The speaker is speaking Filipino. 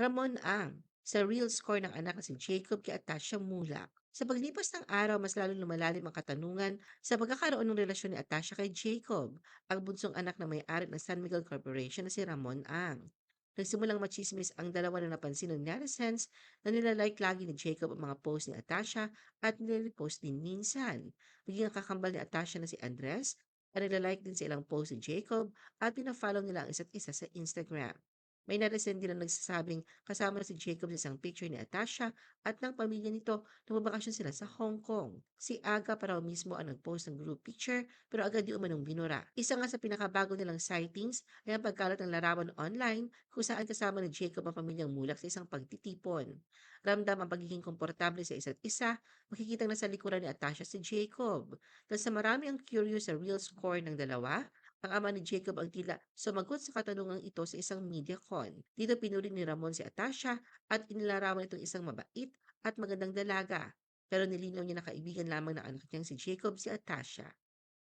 Ramon Ang, sa real score ng anak na si Jacob kay Atasha Mulak. Sa paglipas ng araw, mas lalong lumalalim ang katanungan sa pagkakaroon ng relasyon ni Atasha kay Jacob, ang bunsong anak ng may-ari ng San Miguel Corporation na si Ramon Ang. Nagsimulang machismis ang dalawa na napansin ng netizens na nilalike lagi ni Jacob ang mga post ni Atasha at nilipost din minsan. Maging ang kakambal ni Atasha na si Andres ay nilalike din sa ilang post ni Jacob at pinafollow nila ang isa't isa sa Instagram. May netizen din ang nagsasabing kasama si Jacob sa isang picture ni Atasha at ng pamilya nito na magbakasyon sila sa Hong Kong. Si Aga pa raw mismo ang nag-post ng group picture pero agad di umanong binura. Isa nga sa pinakabago nilang sightings ay ang pagkalat ng larawan online kung saan kasama ni Jacob ang pamilyang mulak sa isang pagtitipon. Ramdam ang pagiging komportable sa isa't isa, makikita na sa likuran ni Atasha si Jacob. Dahil sa marami ang curious sa real score ng dalawa, ang ama ni Jacob ang tila sumagot sa katanungang ito sa isang media con. Dito pinuri ni Ramon si Atasha at inilarawan itong isang mabait at magandang dalaga. Pero nilinaw niya na kaibigan lamang ng anak niyang si Jacob si Atasha.